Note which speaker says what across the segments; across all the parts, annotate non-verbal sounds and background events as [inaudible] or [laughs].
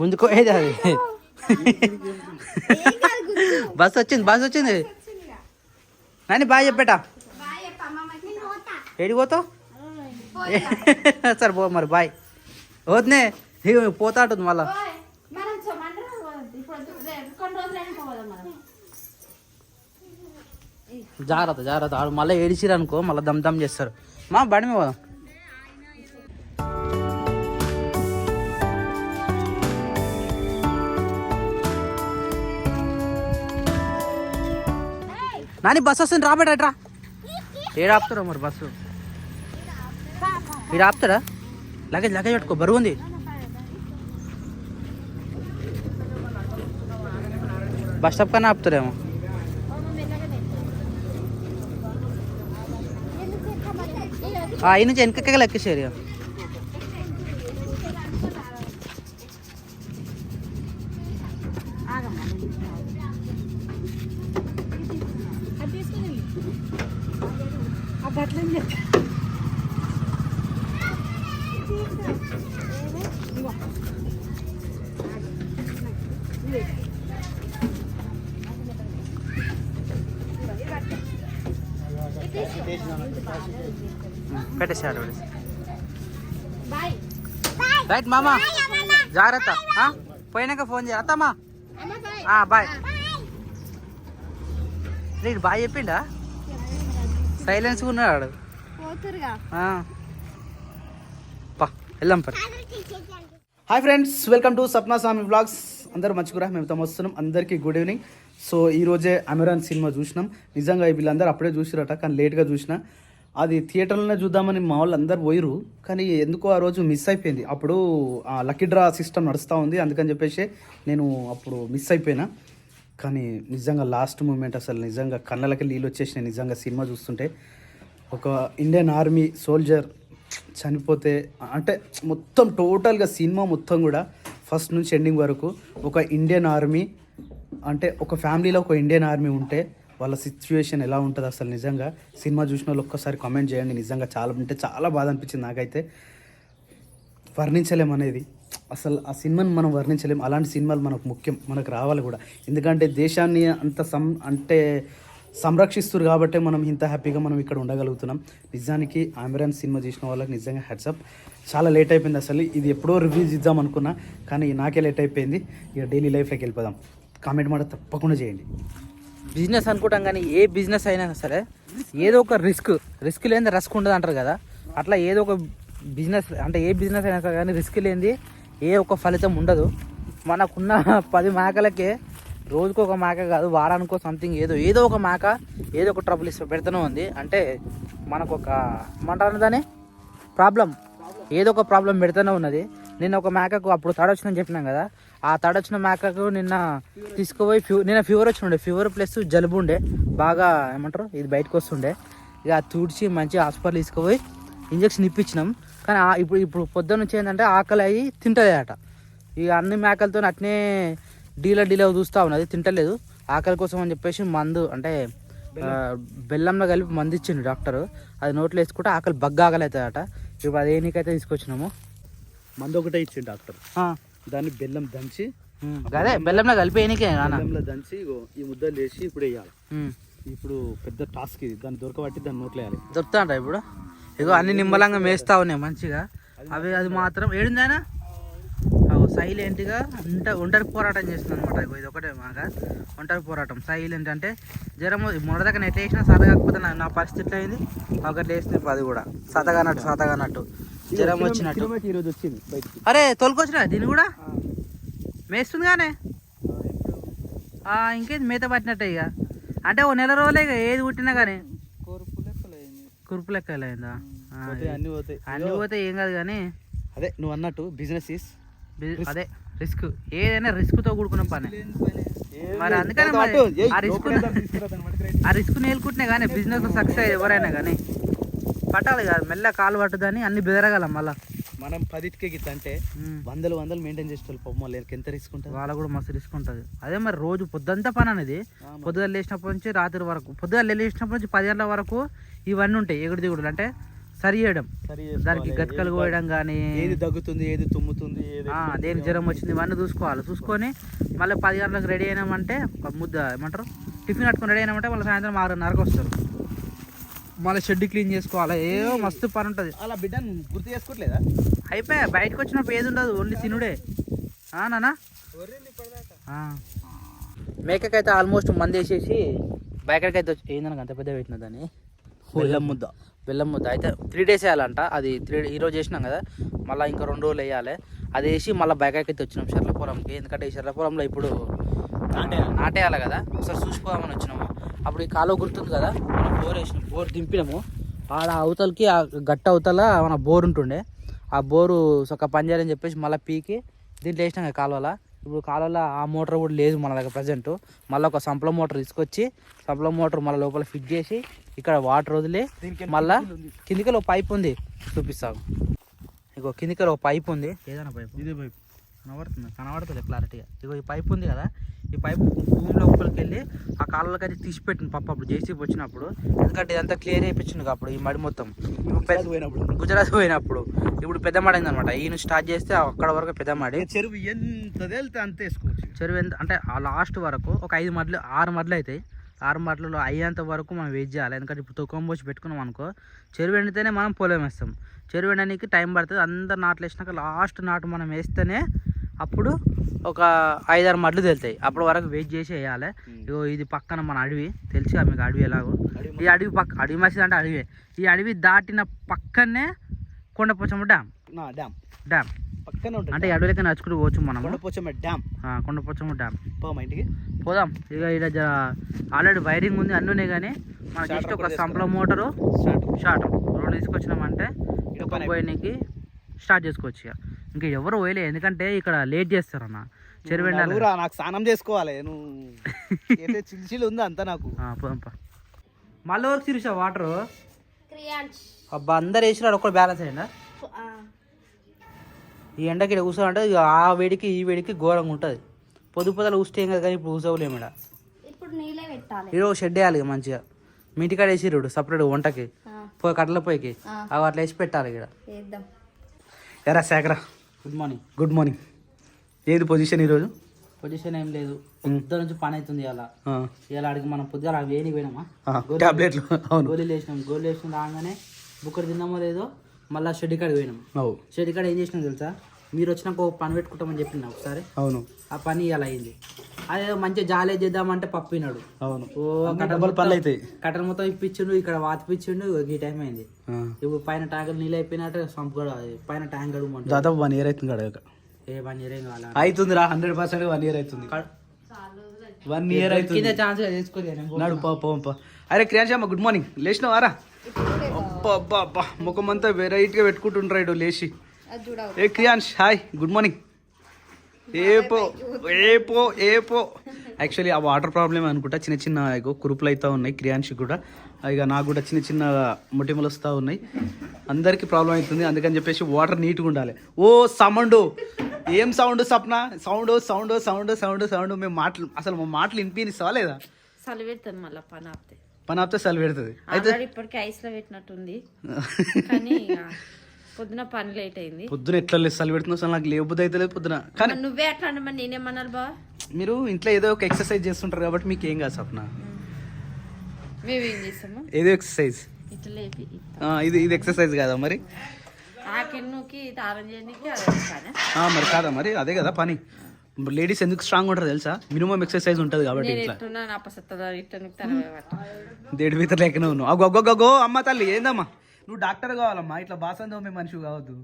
Speaker 1: గుంజుకో అది బస్ వచ్చింది బస్ వచ్చింది. నాని బాయ్ చెప్పేట. ఏడిపోతావు సరే పో మరి బాయ్. వద్దునే పోతా ఉంటుంది మళ్ళా. జాగ్రత్త జాగ్రత్త. ఆడు మళ్ళీ ఏడిచిరనుకో మళ్ళీ దమ్ దమ్ చేస్తారు. మా బండి మీద పోదాం. నాని బస్ వస్తుంది రాబేటట్రా ఏడు ఆపుతారా మరి బస్సు? మీరు ఆపుతారా లగేజ్ లగేజ్ పెట్టుకో బరువు ఉంది. బస్ స్టాప్ కన్నా ఆపుతారేమో. ఆ ఈ నుంచి వెనకకి లెక్కేసారు ఇక. పెట్టేసాడు రైట్ మామా. జాగ్రత్త? పోయినాక ఫోన్ చేయ. అత్తమ్మా.
Speaker 2: బాయ్.
Speaker 1: నీకు బాయ్ చెప్పిండా? సైలెన్స్ ఉన్నాడు వెళ్దాం పరి hi friends welcome to Sapna Swami blogs అందరూ మంచిగురా? మేము తమ వస్తున్నాం. అందరికీ గుడ్ ఈవినింగ్ సో ఈ రోజే అమెరాన్ సినిమా చూసినాం. నిజంగా వీళ్ళందరూ అప్పుడే చూసిరట కానీ లేట్గా చూసిన. అది థియేటర్లోనే చూద్దామని మా వాళ్ళు అందరు పోయిరు కానీ ఎందుకో ఆ రోజు మిస్ అయిపోయింది. అప్పుడు ఆ లక్కీ డ్రా సిస్టమ్ నడుస్తూ ఉంది. అందుకని చెప్పేసి నేను అప్పుడు మిస్ అయిపోయినా. కానీ నిజంగా లాస్ట్ మూమెంట్ అసలు నిజంగా కళ్ళకి నీళ్ళు వచ్చేసినాయి. నిజంగా సినిమా చూస్తుంటే ఒక ఇండియన్ ఆర్మీ సోల్జర్ చనిపోతే అంటే మొత్తం టోటల్గా సినిమా మొత్తం కూడా ఫస్ట్ నుంచి ఎండింగ్ వరకు ఒక ఇండియన్ ఆర్మీ అంటే ఒక ఫ్యామిలీలో ఒక ఇండియన్ ఆర్మీ ఉంటే వాళ్ళ సిచ్యువేషన్ ఎలా ఉంటుంది అసలు నిజంగా? సినిమా చూసిన వాళ్ళు ఒక్కసారి కామెంట్ చేయండి. నిజంగా చాలా అంటే చాలా బాధ అనిపించింది నాకైతే. వర్ణించలేం అనేది. అసలు ఆ సినిమాని మనం వర్ణించలేం. అలాంటి సినిమాలు మనకు ముఖ్యం మనకు రావాలి కూడా. ఎందుకంటే దేశాన్ని అంత సం అంటే సంరక్షిస్తారు కాబట్టి మనం ఇంత హ్యాపీగా మనం ఇక్కడ ఉండగలుగుతున్నాం. నిజానికి ఆమెరాన్ సినిమా చేసిన వాళ్ళకి నిజంగా హెడ్సప్ చాలా లేట్ అయిపోయింది అసలు. ఇది ఎప్పుడో రివ్యూస్ ఇద్దాం అనుకున్నా కానీ నాకే లేట్ అయిపోయింది. ఇక డైలీ లైఫ్లోకి వెళ్ళిపోదాం. కామెంట్ మాట తప్పకుండా చేయండి. బిజినెస్ అనుకుంటాం కానీ ఏ బిజినెస్ అయినా సరే ఏదో ఒక రిస్క్. రిస్క్ లేని రస్క్ ఉండదు అంటారు కదా. అట్లా ఏదో ఒక బిజినెస్ అంటే ఏ బిజినెస్ అయినా సరే కానీ రిస్క్ లేనిది ఏ ఒక్క ఫలితం ఉండదు. మనకున్న పది మేకలకే రోజుకు ఒక మేక కాదు వారానికో సంథింగ్ ఏదో ఏదో ఒక మేక ఏదో ఒక ట్రబుల్ ఇస్తే పెడుతూనే ఉంది. అంటే మనకు ఒక ఏమంటారు దాన్ని? ప్రాబ్లం. ఏదో ఒక ప్రాబ్లం పెడుతూనే ఉన్నది. నిన్న ఒక మేకకు అప్పుడు తడ వచ్చిందని చెప్పినాం కదా. ఆ తడ వచ్చిన మేకకు నిన్న తీసుకుపోయి ఫ్యూ నిన్న ఫీవర్ వచ్చిండే. ఫీవర్ ప్లస్ జలుబు ఉండే. బాగా ఏమంటారు? ఇది బయటకు వస్తుండే. ఇక తుడిచి మంచిగా హాస్పిటల్ తీసుకుపోయి ఇంజక్షన్ ఇప్పించినాం. కానీ ఇప్పుడు ఇప్పుడు పొద్దున్న నుంచి ఏంటంటే ఆకలి అయ్యి తింటలే అట ఇక అన్ని మేకలతో అట్నే డీల డీల చూస్తూ ఉన్నది. తింటలేదు. ఆకలి కోసం అని చెప్పేసి మందు అంటే బెల్లంలో కలిపి మందు ఇచ్చిండు డాక్టర్. అది నోట్లో వేసుకుంటే ఆకలి బగ్గా ఆకలి అవుతుందట ఇప్పుడు అది ఏనికైతే తీసుకొచ్చినాము?
Speaker 3: మందు ఒకటే ఇచ్చింది డాక్టర్. దాన్ని బెల్లం దంచి
Speaker 1: అదే బెల్లంలో కలిపి ఏనికే
Speaker 3: బెల్లంలో దంచి ఈ ముద్దలు వేసి ఇప్పుడు వేయాలి. ఇప్పుడు పెద్ద టాస్క్ ఇది. దాన్ని దొరకబట్టి దాన్ని నోట్లో వేయాలి.
Speaker 1: దొరుకుతాంట ఇప్పుడు? ఇగో అన్ని నిమ్మలంగా మేస్తా ఉన్నాయి మంచిగా. అవి అది మాత్రం ఏడిందానా సైలెంట్గా ఉంట ఒంటరి పోరాటం చేస్తుంది అనమాట ఇది ఒకటే మాక ఒంటరి పోరాటం. సైలెంట్ అంటే జ్వరం మొదటిదాకా నెట్ వేసినా సత కాకపోతే నా నా పరిస్థితి అయింది? ఒకటి వేసింది అది కూడా. సతగానట్టు సతగానట్టు. జ్వరం వచ్చినట్టు.
Speaker 3: ఈరోజు వచ్చింది
Speaker 1: అరే తోలుకొచ్చినా దీన్ని కూడా? మేస్తుంది కానీ ఇంకేది? మేత పట్టినట్టే ఇక అంటే ఓ నెల రోజులే ఇక ఏది పుట్టినా కానీ కురుపు లెక్క అయిందా
Speaker 3: అన్ని పోతాయి.
Speaker 1: అన్ని పోతే ఏం కాదు కానీ.
Speaker 3: అదే నువ్వు అన్నట్టు బిజినెస్ ఇస్
Speaker 1: అదే రిస్క్ ఏదైనా రిస్క్తో కూడుకున్న పని. మరి అందుకనే ఆ రిస్క్ ఆ రిస్క్ నేర్చుకుంటున్నా కానీ బిజినెస్ సక్సెస్ ఎవరైనా కానీ పట్టాలి కాదు. మెల్ల కాలు పట్టుదని అన్ని బెదరగలం మళ్ళా.
Speaker 3: మనం పదిటికే గిట్ల అంటే. వందలు వందలు మెయింటైన్ చేసేవాళ్ళు పాపం వాళ్ళు. ఎంత రిస్క్ ఉంటుంది?
Speaker 1: వాళ్ళకు కూడా మస్తు రిస్క్ ఉంటుంది. అదే మరి రోజు పొద్దంతా పని అనేది. పొద్దుగా లేచినప్పటి నుంచి రాత్రి వరకు పొద్దుగా లేచినప్పటి నుంచి పది గంటల వరకు ఇవన్నీ ఉంటాయి ఎగుడు దిగుడులు అంటే సరి చేయడం. దానికి
Speaker 3: ఏది
Speaker 1: పోయడం కానీ
Speaker 3: ఏది దగ్గుతుంది ఏది తుమ్ముతుంది
Speaker 1: దేనికి జ్వరం వచ్చింది ఇవన్నీ చూసుకోవాలి. చూసుకొని మళ్ళీ పది గంటలకు రెడీ అయినామంటే ఒక ముద్ద ఏమంటారు? టిఫిన్ కట్టుకొని రెడీ అయినామంటే మళ్ళీ సాయంత్రం ఆరున్నరకు వస్తారు. మళ్ళీ షెడ్ క్లీన్ చేసుకోవాలి? ఏదో మస్తు పని ఉంటుంది.
Speaker 3: అలా బిడ్డను గుర్తు చేసుకోవట్లేదా?
Speaker 1: అయిపోయా? బయటకు వచ్చినప్పుడు ఏది ఉండదు ఓన్లీ తినుడే. ఆ, నానా? మేకకైతే ఆల్మోస్ట్ మంది వేసేసి బయకడికైతే వచ్చి ఏందనక అంత పెద్ద పెట్టిన దాన్ని?
Speaker 3: బెల్లం ముద్ద.
Speaker 1: బెల్లం ముద్ద. అయితే త్రీ డేస్ వేయాలంట. అది త్రీ ఈరోజు చేసినాం కదా. మళ్ళీ ఇంకా రెండు రోజులు వేయాలి. అది వేసి మళ్ళీ బైకాకి అయితే వచ్చినాం. శర్లపురంకి ఎందుకంటే ఈ శర్లపురంలో ఇప్పుడు
Speaker 3: నాటేయాలి.
Speaker 1: కదా? ఒకసారి చూసుకోదామని వచ్చినాము. అప్పుడు ఈ కాలువ గుర్తుంది కదా? మనం బోర్ వేసినాం. బోర్ దింపినాము. ఆడ అవతలకి ఆ గట్ట అవతల మన బోర్ ఉంటుండే. ఆ బోరు ఒక పని చేయాలని చెప్పేసి మళ్ళీ పీకి దీంట్లో వేసినాం కదా కాలువల. ఇప్పుడు కాలువలో ఆ మోటార్ కూడా లేదు మన దగ్గర ప్రజెంట్. మళ్ళీ ఒక సంపల మోటార్ తీసుకొచ్చి సంపల మోటార్ మళ్ళీ లోపల ఫిట్ చేసి ఇక్కడ వాటర్ వదిలి మళ్ళా కిందికి ఒక పైప్ ఉంది. చూపిస్తాను. ఇగో కిందికి ఒక పైప్ ఉంది. ఏదైనా పైప్?
Speaker 3: ఇదే పైపు.
Speaker 1: కనబడుతుంది? కనబడుతుంది క్లారిటీగా. ఇగో ఈ పైప్ ఉంది కదా? ఈ పైప్ భూమి లోపలికి వెళ్ళి ఆ కాళ్ళకి అయితే తీసి పెట్టింది పప్పు అప్పుడు జేసీబీ వచ్చినప్పుడు. ఎందుకంటే ఇదంతా క్లియర్ అయిపోయింది అప్పుడు ఈ మడి మొత్తం.
Speaker 3: పోయినప్పుడు.
Speaker 1: గుజరాత్ పోయినప్పుడు. ఇప్పుడు పెద్ద మడి అయింది అనమాట ఈయన స్టార్ట్ చేస్తే అక్కడ వరకు పెద్ద మడి.
Speaker 3: చెరువు ఎంత తేలితే అంత వేసుకోవచ్చు.
Speaker 1: చెరువు ఎంత అంటే ఆ లాస్ట్ వరకు ఒక ఐదు మడ్లు ఆరు మడ్లు అవుతాయి ఆరు మడ్లలో అయ్యేంత వరకు మనం వెయిట్ చేయాలి. ఎందుకంటే ఇప్పుడు తొక్కం పోసి పెట్టుకున్నాం అనుకో చెరువు ఎండితేనే మనం పొలం వేస్తాం. చెరువు ఎండడానికి టైం పడుతుంది. అందరు నాట్లు వేసినాక లాస్ట్ నాటు మనం వేస్తేనే అప్పుడు ఒక ఐదారు మడ్లు తెలుతాయి. అప్పటి వరకు వెయిట్ చేసి వేయాలి. ఇగో ఇది పక్కన మన అడవి. తెలిసి మీకు అడవి ఎలాగో? ఈ అడవి పక్క అడవి మసీద్ అంటే అడవి. ఈ అడవి దాటిన పక్కనే కొండపోచమ్మ డ్యామ్.
Speaker 3: డ్యామ్.
Speaker 1: డ్యామ్.
Speaker 3: పక్కనే ఉంటుంది
Speaker 1: అంటే ఈ అడవిలోకి నడుచుకుంటూ పోవచ్చు మనము.
Speaker 3: కొండపోచమ్మ డ్యామ్.
Speaker 1: కొండపోచమ్మ డ్యామ్.
Speaker 3: పో మా ఇంటికి?
Speaker 1: పోదాం. ఇక ఇక్కడ ఆల్రెడీ వైరింగ్ ఉంది అన్నీ ఉన్నాయి కానీ మన జస్ట్ ఒక సంపల మోటారు షార్ట్ రెండు తీసుకొచ్చినామంటే పోయినకి స్టార్ట్ చేసుకోవచ్చు ఇక ఇంకా ఎవరు పోయలే ఎందుకంటే ఇక్కడ లేట్ చేస్తారన్న. చెరువు
Speaker 3: నాకు స్నానం చేసుకోవాలి నువ్వు చిల్లు చిల్లు ఉంది అంతా నాకు.
Speaker 1: మళ్ళీ వరకు సిరిసా వాటర్
Speaker 2: క్రియాన్స్
Speaker 1: అబ్బా అందరు వేసినాడు ఒక్కడు బ్యాలెన్స్ అయిందా? ఈ ఎండకి ఇక్కడ ఆ వేడికి ఈ వేడికి ఘోరంగా ఉంటుంది. పొద్దు పొదలు ఊస్తే ఏం కదా కానీ ఇప్పుడు కూర్చోలేము ఇక్కడ
Speaker 2: ఇప్పుడు నీళ్ళే పెట్టాలి.
Speaker 1: ఈరోజు షెడ్ వేయాలి ఇక మంచిగా. మీ ఇంటికాడ వేసిరుడు సపరేట్ వంటకి. పోయి కట్టల పోయికి. అవి అట్లా వేసి పెట్టాలి ఇక్కడ.
Speaker 3: ఎరా శాఖరా.
Speaker 1: గుడ్ మార్నింగ్
Speaker 3: గుడ్ మార్నింగ్ ఏది పొజిషన్ ఈరోజు?
Speaker 1: పొజిషన్ ఏం లేదు. పొద్దు నుంచి పని అవుతుంది ఇలా ఇలా అడిగి మనం పొద్దుగా వేడి పోయినామా?
Speaker 3: టాబ్లెట్లు
Speaker 1: గోళీలు వేసినాం. గోళీలు వేసినాం రాగానే బుక్కడు తిన్నామో లేదో మళ్ళీ షెడ్ కాడికి పోయినాం. షెడ్ కాడ ఏం చేసినాం తెలుసా? మీరు వచ్చినాక ఒక పని పెట్టుకుంటామని చెప్పింది ఒకసారి
Speaker 3: అవును.
Speaker 1: ఆ పని ఇలా అయింది. అదే మంచిగా జాలే చేద్దామంటే పప్పు వినాడు
Speaker 3: అవును.
Speaker 1: ఓ
Speaker 3: అన్ని
Speaker 1: కట్ట
Speaker 3: డబల్ పనులు అవుతాయి.
Speaker 1: కట్టెల మొత్తం ఇప్పించిండు ఇక్కడ వాతిపించిండు ఈ టైం అయింది. ఇప్పుడు పైన ట్యాంకులు నీళ్ళు అయిపోయినట్టు సంపు కూడా పైన ట్యాంక్
Speaker 3: దాదాపు వన్ ఇయర్ అవుతుంది కడగక
Speaker 1: ఏ పని చేయలేం కావాలా
Speaker 3: అవుతుంది రా హండ్రెడ్ పర్సెంట్ వన్ ఇయర్ అవుతుంది. వన్ ఇయర్ అవుతుంది.
Speaker 1: కింద ఛాన్స్ చేసుకోలేదు
Speaker 3: నాడు పో పో పో. అరే క్రియాంశమ్మ గుడ్ మార్నింగ్ లేచినావారా అబ్బా అబ్బా అబ్బా. ముఖం అంతా వెరైటీగా పెట్టుకుంటుండ్రాడు లేచి.
Speaker 2: అది చూడవు
Speaker 3: ఏ క్రియాంశ్ హాయ్ గుడ్ మార్నింగ్ ఏపో ఏపో ఏపో యాక్చువల్లీ ఆ వాటర్ ప్రాబ్లమ్ అనుకుంటా చిన్న చిన్న కురుపులు అవుతా ఉన్నాయి క్రియాంశ్ కూడా. ఇక నాకు కూడా చిన్న చిన్న మొటిమలు వస్తూ ఉన్నాయి. అందరికీ ప్రాబ్లం అవుతుంది అందుకని చెప్పేసి వాటర్ నీట్గా ఉండాలి. ఓ సౌండ్. ఏం sound Sapna? Sound sound sound sound sound. మేము మాటలు అసలు మా మాటలు వినిపిస్తావా లేదా?
Speaker 4: మళ్ళీ పని ఆపితే
Speaker 3: పని ఆపితే సలి పెడుతుంది అయితే
Speaker 4: ఇప్పటికే ఐస్లో పెట్టినట్టుంది. [laughs] కానీ పొద్దున పని లేట్ అయింది.
Speaker 3: పొద్దున ఎట్లా లేదు చలి పెడుతుంది అసలు నాకు లేబుద్ది అయితే లేదు పొద్దున. కానీ
Speaker 4: నువ్వే అట్లా అంటే మరి నేనేమన్నాను బా
Speaker 3: మీరు ఇంట్లో ఏదో ఒక ఎక్సర్సైజ్ చేస్తుంటారు కాబట్టి మీకు ఏం కాదు సప్న
Speaker 4: మేమేం. చేస్తాము?
Speaker 3: ఏదో ఎక్సర్సైజ్ ఇది ఇది ఎక్సర్సైజ్ కాదా మరి? మరి కాదా మరి? అదే కదా పని. లేడీస్ ఎందుకు స్ట్రాంగ్ ఉంటారు తెలుసా? మినిమం ఎక్సర్సైజ్ ఉంటుంది కాబట్టి ఇంట్లో. దేడి మీద లేకనే ఉన్నావు. అగో అమ్మ తల్లి ఏందమ్మా? నువ్వు డాక్టర్ కావాలమ్మా. ఇట్లా బాసంతో మీ మనిషి కావద్దు.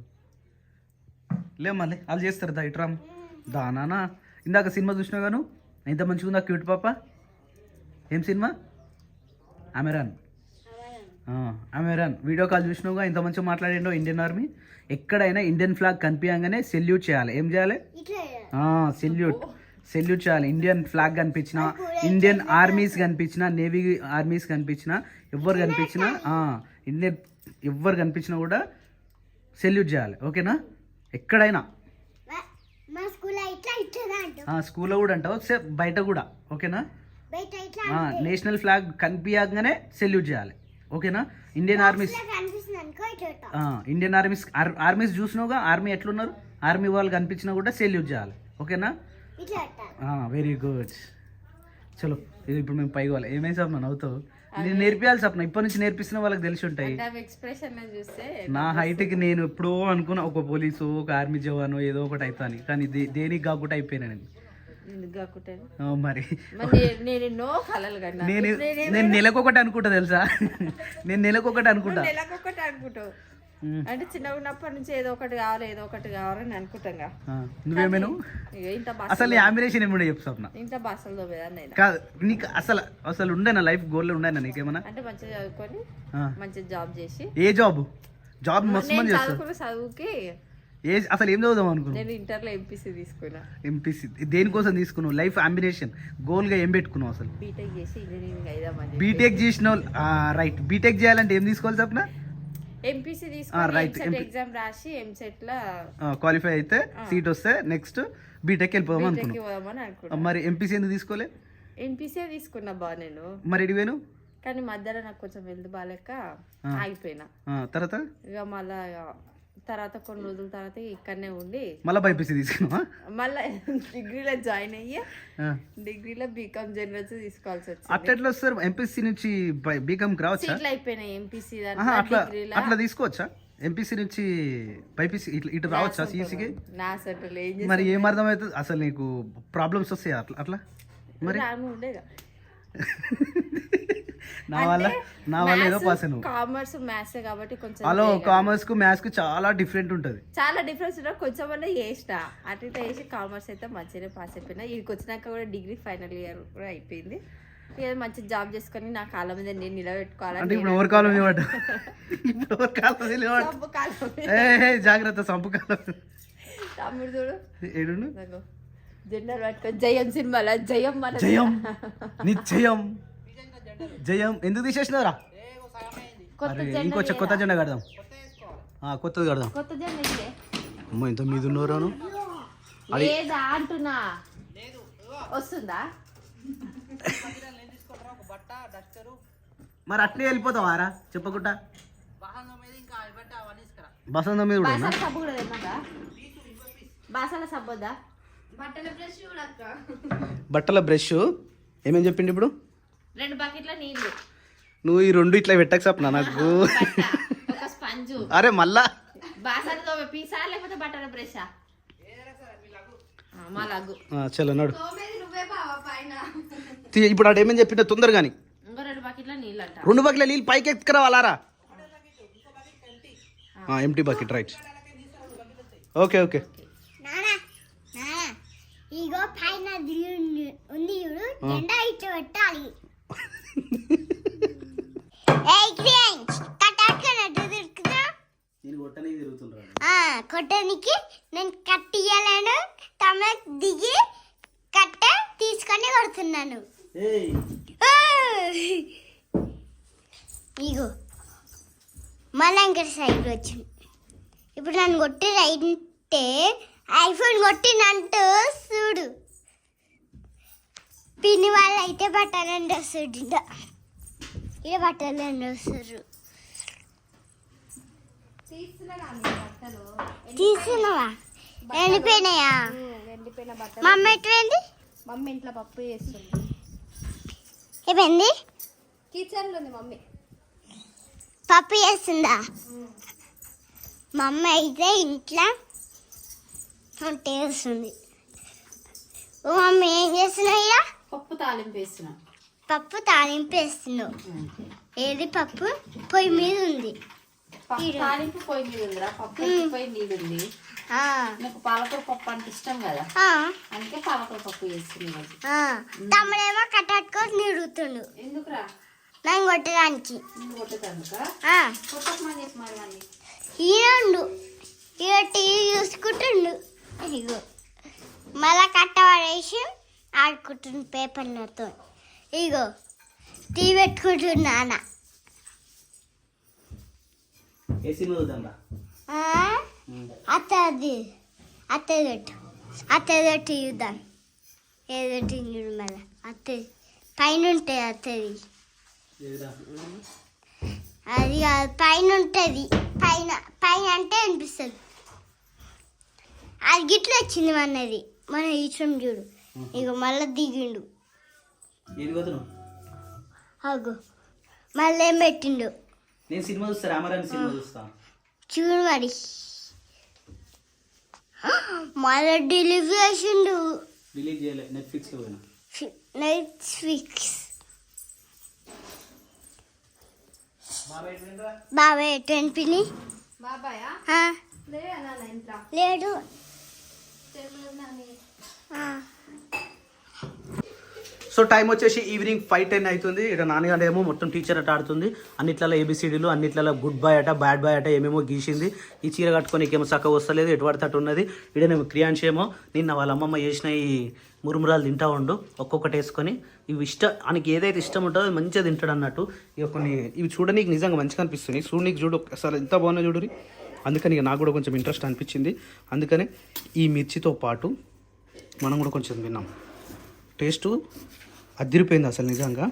Speaker 3: లే మళ్ళీ వాళ్ళు చేస్తారు దా ఇట్రామ్ దానా ఇందాక సినిమా చూసినా గాను ఎంత మంచిగా ఉందా క్యూట్ పాప? ఏం cinema? Amaran. Amaran. Video call చూసినావుగా ఇంత మంచిగా మాట్లాడిండో ఇండియన్ ఆర్మీ. ఎక్కడైనా ఇండియన్ ఫ్లాగ్ కనిపించగానే సెల్యూట్ చేయాలి. ఏం చేయాలి? సెల్యూట్. సెల్యూట్ చేయాలి. ఇండియన్ ఫ్లాగ్ కనిపించిన ఇండియన్ ఆర్మీస్ కనిపించిన నేవీ ఆర్మీస్ కనిపించిన ఎవరు కనిపించినా ఇండియన్ ఎవరు కనిపించినా కూడా సెల్యూట్ చేయాలి. ఓకేనా? ఎక్కడైనా. స్కూల్లో కూడా అంటావు సే బయట కూడా. ఓకేనా? నేషనల్ ఫ్లాగ్ కనిపించగానే సెల్యూట్ చేయాలి. ఓకేనా? ఇండియన్ ఆర్మీస్ ఇండియన్ ఆర్మీస్ ఆర్- ఆర్మీస్ చూసినావుగా? ఆర్మీ ఎట్లున్నారు? ఆర్మీ వాళ్ళు కనిపించినా కూడా సెల్యూట్ చేయాలి. ఓకేనా? వెరీ గుడ్ చలో ఇది ఇప్పుడు మేము పైకి పోవాలి. ఏమేమి సప్న నవ్వుతావు? నేను నేర్పియాలి సప్న ఇప్పటి నుంచి నేర్పిస్తున్న వాళ్ళకి తెలిసి ఉంటాయి.
Speaker 4: ఆమె ఎక్స్ప్రెషన్ చూస్తే
Speaker 3: నా హైట్కి నేను ఎప్పుడో అనుకున్నా ఒక పోలీసు ఒక ఆర్మీ జవాను ఏదో ఒకటి అవుతాను కానీ దేనికి కాకుండా అయిపోయినా నేను. మరి.
Speaker 4: మరి నేను-
Speaker 3: నెలకొకటి అనుకుంటా తెలుసా? నేను నెలకొకటి అనుకుంటా.
Speaker 4: అంటే చిన్నగా ఉన్నప్పటి నుంచి ఏదో ఒకటి కావాలి ఏదో ఒకటి కావాలని అనుకుంటాం
Speaker 3: ఆ, నువ్వేమేను?
Speaker 4: ఇంత
Speaker 3: అసలు ఆంబినేషన్ ఏముండే చెప్పు
Speaker 4: ఇంత
Speaker 3: కాదు నీకు అసలు అసలు ఉండేనా లైఫ్ గోల్లో ఉండేనా నీకేమన్నా?
Speaker 4: అంటే మంచిగా చదువుకొని. మంచిగా జాబ్ చేసి.
Speaker 3: ఏ జాబ్ జాబ్ మస్తు మంది
Speaker 4: చదువుకున్న చదువుకి
Speaker 3: ఏ అసలు ఏం చదువుదాం అనుకున్నావు?
Speaker 4: నేను ఇంటర్లో ఎంపీసీ తీసుకున్నా.
Speaker 3: ఎంపీసీ దేనికోసం తీసుకున్నావు? లైఫ్ అంబినేషన్ గోల్గా ఏం పెట్టుకున్నావు అసలు?
Speaker 4: బీటెక్ చేసి ఇంజనీరింగ్
Speaker 3: బీటెక్ చేసిన రైట్ బీటెక్ చేయాలంటే ఏం తీసుకోవాలి సప్న
Speaker 4: ఎంపీసీ తీసుకొని. ఎగ్జామ్ రాసి ఎంసెట్ లా
Speaker 3: క్వాలిఫై అయితే సీట్ వస్తే నెక్స్ట్ బీటెక్ వెళ్ళిపోదాం
Speaker 4: అనుకున్నా.
Speaker 3: మరి ఎంపీసీ ఎందుకు తీసుకోలే?
Speaker 4: ఎంపీసీ తీసుకున్నా బా నేను.
Speaker 3: మరి ఎడివేను
Speaker 4: కానీ మధ్యలో నాకు కొంచెం వెళ్తు బాగాలేక ఆగిపోయినా.
Speaker 3: తర్వాత?
Speaker 4: ఇక మళ్ళా తర్వాత కొన్ని రోజుల తర్వాత ఇక్కడనే ఉండి
Speaker 3: మళ్ళీ బైపీసీ తీసుకున్నావా?
Speaker 4: మళ్ళా డిగ్రీలో జాయిన్ అయ్యి. డిగ్రీలో బీకామ్ జనరల్స్ తీసుకోవాల్సి వచ్చింది.
Speaker 3: అట్లా ఎట్లా వస్తారు ఎంపీసీ నుంచి బీకామ్కి రావచ్చా?
Speaker 4: సీట్లు అయిపోయినాయి ఎంపీసీ
Speaker 3: అట్లా అట్లా తీసుకోవచ్చా? ఎంపీసీ నుంచి బైపీసీ ఇట్లా ఇటు రావచ్చా
Speaker 4: ఏం
Speaker 3: మరి ఏం అర్థమవుతుంది అసలు నీకు ప్రాబ్లమ్స్ వస్తాయా అట్లా అట్లా? మరి?
Speaker 4: ఉండేగా. [laughs]
Speaker 3: నా వల్ల నా వల్ల ఏదో పాస్
Speaker 4: కామర్స్ మ్యాథ్స్ కాబట్టి కొంచెం
Speaker 3: హలో కామర్స్కు మ్యాథ్స్కు చాలా డిఫరెంట్ ఉంటది.
Speaker 4: చాలా డిఫరెన్స్ ఉన్నా కొంచెం అన్న చేసిన అటు ఇటు చేసి కామర్స్ అయితే మంచిగానే పాస్ అయిపోయినా. ఇక్కడికి వచ్చినాక కూడా డిగ్రీ ఫైనల్ ఇయర్ కూడా అయిపోయింది. మంచి జాబ్ చేసుకొని నా కాళ్ళ మీద నేను
Speaker 3: అంటే ఇప్పుడు ఎవరి కాలం నిలబడ్డ? ఇప్పుడు ఎవరి కాలం నిలబడ్డ? జాగ్రత్త సంపు కాలం
Speaker 4: తమ్ముడు చూడు.
Speaker 3: ఏడు
Speaker 4: నాకు జెండర్ పట్టుకొని జయం సినిమాలో జయం మన
Speaker 3: జయం. నిశ్చయం. జయం ఎందుకు తీసేసినారా
Speaker 4: కొత్త
Speaker 3: అరే
Speaker 4: జెండా
Speaker 3: ఇంకో చె- కొత్త జెండా కడదాం. ఆ, కొత్తది కడదాం.
Speaker 4: కొత్త జెండా
Speaker 3: అమ్మో ఇంత మీద ఉన్నవరాను?
Speaker 4: లేదా అంటున్నా? వస్తుందా?
Speaker 3: మరి అట్లే వెళ్ళిపోతావారా చెప్పకుండా? బసంతం మీద కూడా
Speaker 4: సబ్బు కూడా తెమ్మగా బాసాల
Speaker 2: బట్టల బ్రష్
Speaker 3: బట్టల బ్రష్ ఏమేం చెప్పిండు ఇప్పుడు?
Speaker 4: రెండు బకెట్ల నీళ్ళు
Speaker 3: నువ్వు ఈ రెండు ఇట్లా పెట్టక సప్న నాకు.
Speaker 4: ఒక స్పంజు.
Speaker 3: అరే మళ్ళా.
Speaker 4: పీసా లేకపోతే బట్టల బ్రషా? మా లగ్గు
Speaker 3: ఆ, చలో నడు.
Speaker 2: తోమేది నువ్వే బావా పైన.
Speaker 3: తీ- ఇప్పుడు అటు ఏమని చెప్పిండో తొందరగాని
Speaker 4: ఇంకో రెండు బకెట్ల నీళ్ళు అంట
Speaker 3: రెండు బకెట్ల నీళ్ళు పైకి ఎత్తుకురావాలారా? Empty bucket right okay okay
Speaker 5: ఇగో పైన ఉంది- జెండా ఇట్లా పెట్టాలి. కొట్టడానికి నేను కట్టియాలను తమ దిగి కట్ట తీసుకొని కొడుతున్నాను! ఇగో మళ్ళా ఇంకా సైడ్ వచ్చింది. ఇప్పుడు నన్ను కొట్టి రైటే ఐఫోన్ కొట్టినంటూ చూడు. పిన్ని వాళ్ళు అయితే బట్టలండి వస్తుంది ఇక బట్టలండి వస్తారు తీసుకున్నావా ఎండిపోయినాయా?
Speaker 2: ఎండిపోయిన బట్ట
Speaker 5: మా అమ్మ ఎట్టుపోయింది
Speaker 2: మమ్మీ ఇంట్లో పప్పు చేస్తుంది.
Speaker 5: ఏమైంది?
Speaker 2: కిచెన్లో ఉంది మమ్మీ.
Speaker 5: పప్పు చేస్తుందా? మా అమ్మ అయితే ఇంట్లో వంట చేస్తుంది. ఓ మమ్మీ ఏం చేస్తున్నావు ఇక?
Speaker 4: పప్పు తాలింపు వేస్తున్నా.
Speaker 5: పప్పు తాలింపు వేస్తున్నావు ఏది పప్పు? పొయ్యి మీద ఉంది.
Speaker 4: తాలింపు పొయ్యి మీద ఉందిరా. పప్పు పొయ్యి నీళ్ళు ఉంది. నాకు పాలకూర పప్పు అంటే ఇష్టం కదా. అందుకే పాలకూర పప్పు
Speaker 5: ఆ. తమ్ముడేమో కట్టాడుకొని నిరుగుతుండు
Speaker 4: ఎందుకురా?
Speaker 5: కొట్టడానికి.
Speaker 4: ముందు కొట్టకమని చెప్పి మరి
Speaker 5: ఇక టీవీ చూసుకుంటుండు. ఆడుకుంటుండు పేపర్లతో ఇగో టీ పెట్టుకుంటుండు నాన్న.
Speaker 3: ఏసీ వదులుదా
Speaker 5: ఆ? అత్తది. అత్తది పెట్టు అత్తది పెట్టి చూద్దాం. ఏదో చూడు మళ్ళా. అత్తది. పైన ఉంటుంది అత్తది అది కాదు పైన ఉంటుంది పైన పైన అంటే అనిపిస్తుంది. అది గిట్ల వచ్చింది మనది మన ఇష్టం చూడు. ఇక మళ్ళీ దిగిండు. అగు మళ్ళీ ఏం పెట్టిండు?
Speaker 3: నేను సినిమా చూస్తా రామారాయణ సినిమా చూస్తా.
Speaker 5: చూడు మరి. మళ్ళీ డెలివరీ చేసిండు.
Speaker 3: రిలీజ్ చేయలే నెట్ఫ్లిక్స్లో పోయినా.
Speaker 5: నెట్ఫ్లిక్స్ బాబాయ్ టెన్ పిని
Speaker 4: బాబాయా?
Speaker 5: ఆ,
Speaker 4: లేదా నాన్న ఇంట్లో.
Speaker 5: లేడు. ఆ,
Speaker 3: సో టైం వచ్చేసి ఈవినింగ్ ఫైవ్ టెన్ అవుతుంది. ఇక్కడ నాన్నగారు ఏమో మొత్తం టీచర్ అట ఆడుతుంది. అన్నిట్లలో ఏబిసిడీలు అన్నిట్లలో గుడ్ బాయ్ అట బ్యాడ్ బాయ్ అట ఏమేమో గీసింది. ఈ చీర కట్టుకొని ఏమో చక్కగా వస్తలేదు ఎటు పడితే అటు ఉన్నది. ఈడనేమో క్రియాంశ్ ఏమో నిన్న వాళ్ళ అమ్మమ్మ చేసిన ఈ మురుమురాలు తింటా ఉండు ఒక్కొక్కటి వేసుకొని. ఇవి ఇష్ట ఆయనకి ఏదైతే ఇష్టం ఉంటుందో అది మంచిగా తింటాడు అన్నట్టు. ఇక కొన్ని ఇవి చూడనీకి నిజంగా మంచిగా అనిపిస్తుంది. చూడనీకి చూడు అసలు ఎంత బాగున్నా చూడు అందుకని ఇక నాకు కూడా కొంచెం ఇంట్రెస్ట్ అనిపించింది. అందుకని ఈ మిర్చితో పాటు మనం కూడా కొంచెం విన్నాం టేస్టు అదిరిపోయింది అసలు నిజంగా.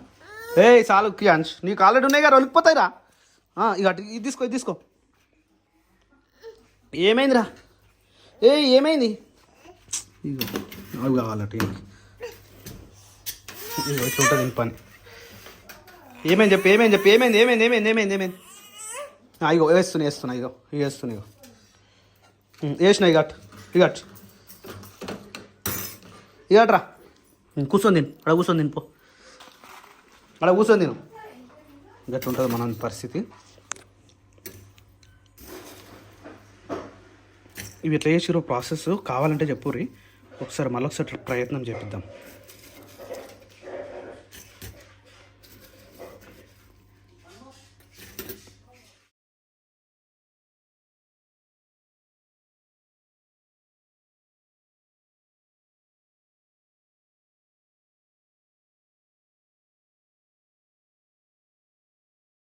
Speaker 3: ఏ చాలు క్రియాంష్ నీకు ఆల్రెడీ ఉన్నాయి కదా ఒలికిపోతాయిరా ఆ, ఇక అటు ఇది తీసుకో ఇది తీసుకో. ఏమైందిరా? ఏ ఏమైంది? ఇగో అవి కావాలట. ఇగో. ఇంక పని. ఏమైంది చెప్పి ఏమైంది చెప్పి ఏమైంది ఏమైంది ఏమైంది ఏమైంది ఏమైంది? ఇగో వేస్తున్నా వేస్తున్నా ఇగో ఇగో వేస్తున్నా ఇగో. వేసిన ఇక ఇక ఇక అట్రా. ఉం, కూర్చొని తిను. అక్కడ కూర్చొని తిను పో. అక్కడ కూర్చొని తిను. ఎట్లా ఉంటుంది మన పరిస్థితి. ఇవి ఎట్లా చేసిరో ప్రాసెస్ కావాలంటే చెప్పుర్రి. ఒకసారి మళ్ళీ ఒకసారి ప్రయత్నం చేపిద్దాం.